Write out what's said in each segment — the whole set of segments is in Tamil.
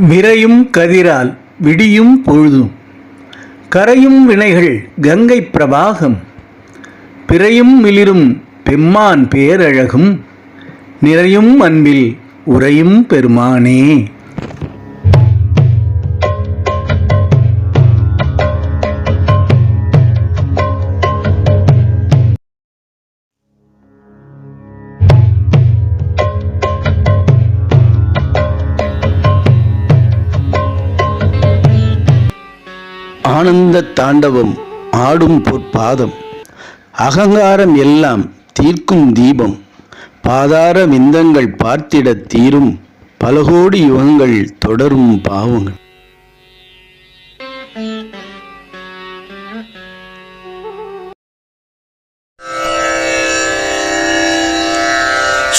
விரையும் கதிரால் விடியும் பொழுதும். கரையும் வினைகள் கங்கை பிரபாகம் பிறையும் மிளிரும் பெம்மான் பேரழகும். நிறையும் அன்பில் உறையும் பெருமானே. ஆனந்த தாண்டவம் ஆடும் பொற்பாதம். அகங்காரம் எல்லாம் தீர்க்கும் தீபம். பாதார விந்தங்கள் பார்த்திட தீரும். பல கோடி யுகங்கள் தொடரும் பாவங்கள்.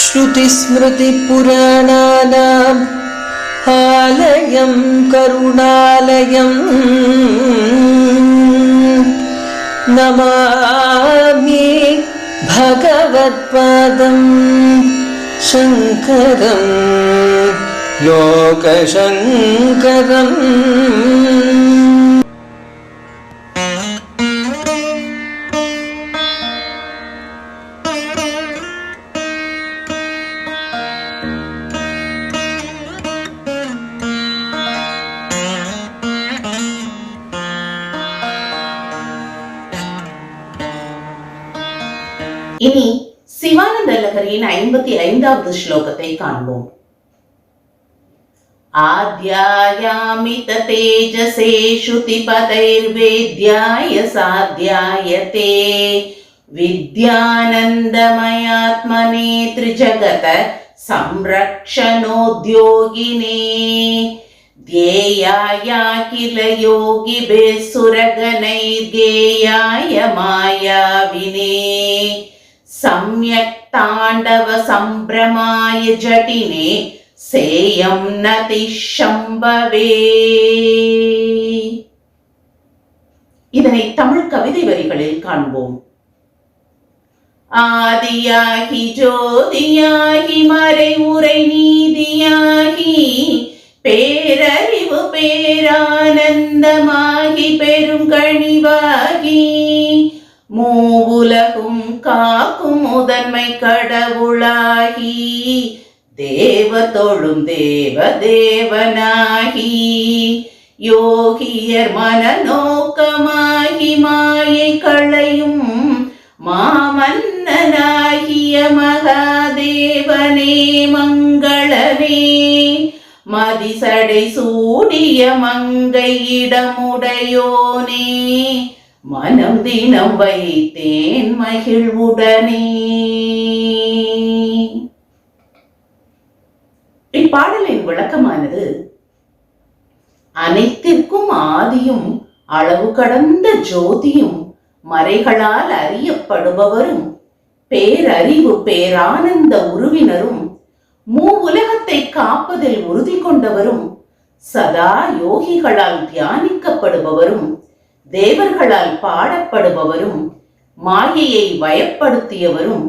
ஸ்ருதி ஸ்மிருதி புராணானாம். കരുണാലയം കരുണാലയം. നമാമി ഭഗവത്പാദം ശങ്കരം ലോകശങ്കരം. இனி சிவானந்த லகரியின் ஐம்பத்தி ஐந்தாவது ஸ்லோகத்தை காண்போம் ஆத்யாயாமித தேஜசே ஸ்ருதிபதைர்வேத்யாய சாத்யாயதே வித்யானந்தமயாத்மனே त्रिजगत संरक्षणोद्योगिने ध्येयाय किल योगिभिः सुरगणैर्गेयाय मायाविने सम्यक् ताण्डव सम्भ्रमाय जटिने सेयं நதிஷம்பவே இதனை தமிழ் கவிதை வரிகளில் காண்போம் ஆதியாகி ஜோதியாகி மறை உரை நீதியாகி தேவ தொழும் தேவ தேவனாகி யோகியர் மனநோக்கமாகி மாயை களையும் மாமன்னனாகிய மகாதேவனே மங்களனே மதிசடை சூடிய மங்கையிடமுடையோனே மனம் தினம் வைத்தேன் மகிழ்வுடனே. விளக்கமானது. அனைத்திற்கும் ஆதியும் அளவு கடந்த ஜோதியும் மறைகளால் அறியப்படுபவரும் பேரறிவு பேரானந்த உருவினரும் மூ உலகத்தை காப்பதில் உறுதி கொண்டவரும் சதா யோகிகளால் தியானிக்கப்படுபவரும் தேவர்களால் பாடப்படுபவரும் மாயையை வயப்படுத்தியவரும்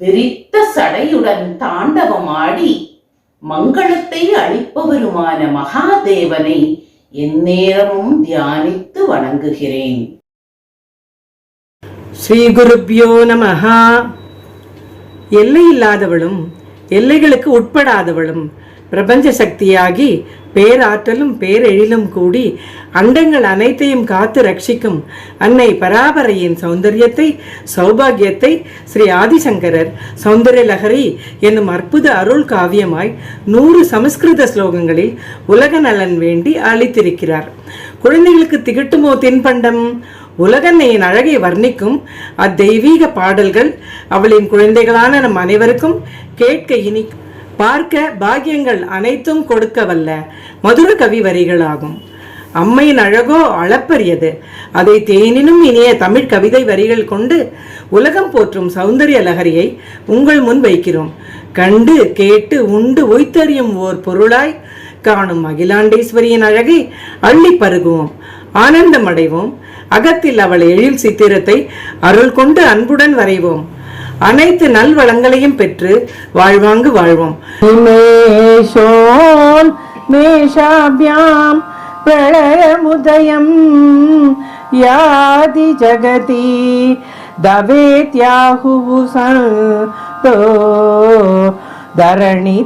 விரித்த சடையுடன் தாண்டவம் ஆடி மங்களத்தை அளிப்பவருமான மகாதேவனை எந்நேரமும் தியானித்து வணங்குகிறேன். ஸ்ரீ குருப்பியோ எல்லை இல்லாதவளும் எல்லைகளுக்கு உட்படாதவளும் பிரபஞ்ச சக்தியாகி பேராற்றலும் பேரெழிலும் கூடி அண்டங்கள் அனைத்தையும் காத்து ரட்சிக்கும் அன்னை பராபரையின் சௌந்தரியத்தை சௌபாகியத்தை ஸ்ரீ ஆதிசங்கரர் சௌந்தர்ய லகரி என்னும் அற்புத அருள் காவியமாய் நூறு சமஸ்கிருத ஸ்லோகங்களில் உலக நலன் வேண்டி அளித்திருக்கிறார். குழந்தைகளுக்கு திகட்டுமோ தின்பண்டம்? உலகன்னையின் அழகை வர்ணிக்கும் அத்தெய்வீக பாடல்கள் அவளின் குழந்தைகளான நம் அனைவருக்கும் கேட்க இனி பார்க்க பாக்கியங்கள் அனைத்தும் கொடுக்க வல்ல மதுர கவி வரிகளாகும். அம்மையின் அழகோ அளப்பரியது. அதை தேனினும் இனிய தமிழ் கவிதை வரிகள் கொண்டு உலகம் போற்றும் சௌந்தரிய லகரியை உங்கள் முன் வைக்கிறோம். கண்டு கேட்டு உண்டு உய்த்தறியும் ஓர் பொருளாய் காணும் அகிலாண்டேஸ்வரியின் அழகை அள்ளி பருகுவோம். ஆனந்தம் அடைவோம். அகத்தில் அவள் எழில் சித்திரத்தை அருள் கொண்டு அன்புடன் வரைவோம். அனைத்து நல்வளங்களையும் பெற்று வாழ்வாங்கு வாழ்வோம் இமேஷோன் मेषाभ्यां प्रलयमुदयं यादि जगति दवेत्याहुः सन्तो धरणिधरराजन्य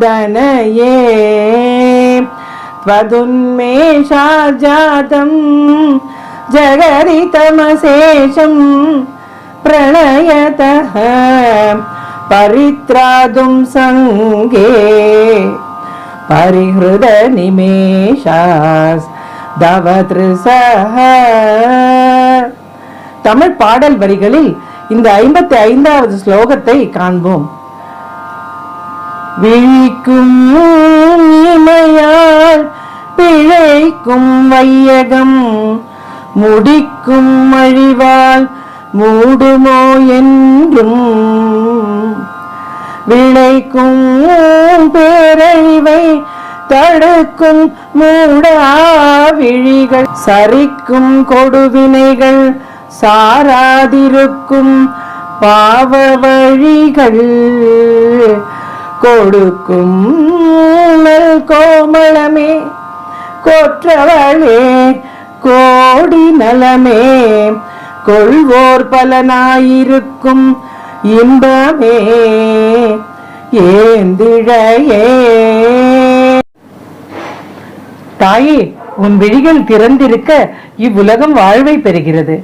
दनये त्वदुन्मेषाजातं जगरितमशेषं प्रणयतः परित्रातुं सङ्गे परिहृदनिमेषास् தவத்ருசஹ தமிழ் பாடல் வரிகளில் இந்த ஐம்பத்தி ஐந்தாவது ஸ்லோகத்தை காண்போம் விழிக்கும் இமையால் பிழைக்கும் வையகம் முடிக்கும் அழிவால் மூடுமோ என்றும். விளைக்கும் பேரழிவை தடுக்கும் மூடாவிழிகள். சரிக்கும் கொடுவினைகள் சாராதிருக்கும் பாவ வழிகள் கொடுக்கும் நல் கோமளமே கொற்றவளே கோடி நலமே கொள்வோர் பலனாயிருக்கும் இன்பமே. ஏந்திழையே. தாயே உன் விழிகள் திறந்திருக்க இவ்வுலகம் வாழ்வை பெறுகிறது.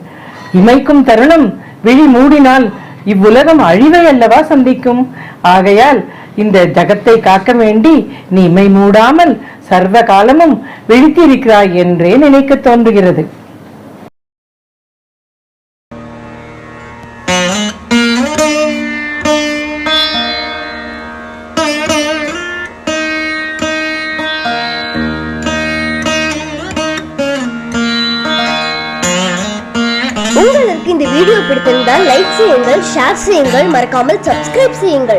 இமைக்கும் தருணம் விழி மூடினால் இவ்வுலகம் அழிவை அல்லவா சந்திக்கும். ஆகையால் இந்த ஜகத்தை காக்க வேண்டி நீ இமை மூடாமல் சர்வ காலமும் விழித்திருக்கிறாய் என்றே நினைக்க தோன்றுகிறது. உங்களுக்கு இந்த வீடியோ பிடித்திருந்தால் லைக் செய்யுங்கள் ஷேர் செய்யுங்கள் மறக்காமல் சப்ஸ்கிரைப் செய்யுங்கள்.